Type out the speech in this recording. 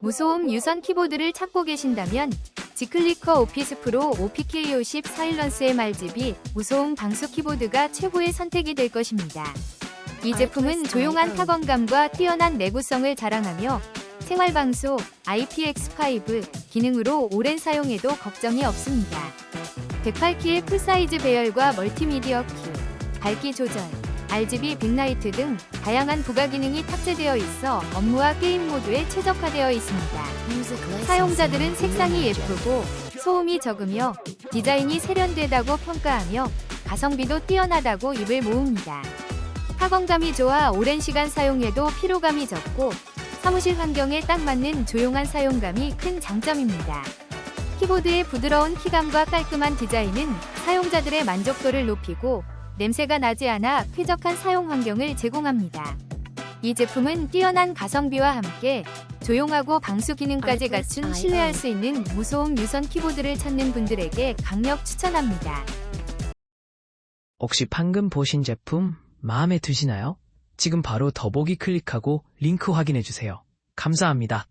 무소음 유선 키보드를 찾고 계신다면 지클리커 오피스 프로 OPK50 사일런스의 말집이 무소음 방수 키보드가 최고의 선택이 될 것입니다. 이 제품은 조용한 타건감과 뛰어난 내구성을 자랑하며 생활방수 IPX5 기능으로 오랜 사용에도 걱정이 없습니다. 108키의 풀사이즈 배열과 멀티미디어 키, 밝기 조절, RGB 빅라이트 등 다양한 부가 기능이 탑재되어 있어 업무와 게임 모두에 최적화되어 있습니다. 사용자들은 색상이 예쁘고 소음이 적으며 디자인이 세련되다고 평가하며 가성비도 뛰어나다고 입을 모읍니다. 타건감이 좋아 오랜 시간 사용해도 피로감이 적고 사무실 환경에 딱 맞는 조용한 사용감이 큰 장점입니다. 키보드의 부드러운 키감과 깔끔한 디자인은 사용자들의 만족도를 높이고 냄새가 나지 않아 쾌적한 사용 환경을 제공합니다. 이 제품은 뛰어난 가성비와 함께 조용하고 방수 기능까지 갖춘 신뢰할 수 있는 무소음 유선 키보드를 찾는 분들에게 강력 추천합니다. 혹시 방금 보신 제품 마음에 드시나요? 지금 바로 더보기 클릭하고 링크 확인해 주세요. 감사합니다.